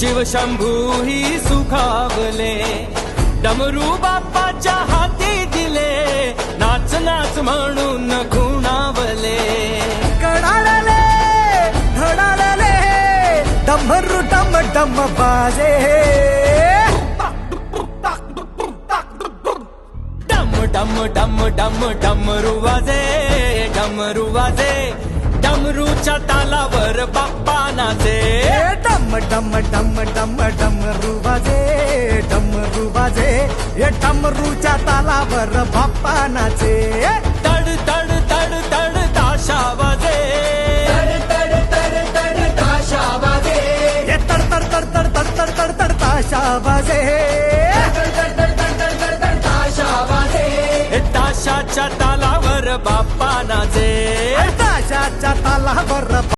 शिवशंभू ही सुखावले. डमरू बाप्पाच्या हाती दिले. नाच नाच म्हणून खुणावले. कडाळले धडाळले डमरू डम डम बाजे. डम डम डम डम डमरू वाजे डमरू वाजे. डमरूच्या तालावर बाप्पा नाचे. डम डम डम डम डमरू बाजे डमरू बाजे ए डमरूच्या तालावर बाप्पा नाचे तड तड तड तड ताशा वाजे ए तड तड तड तड तड तड तड तड ताशा बाजे हे ताशाच्या तालावर बाप्पा नाचे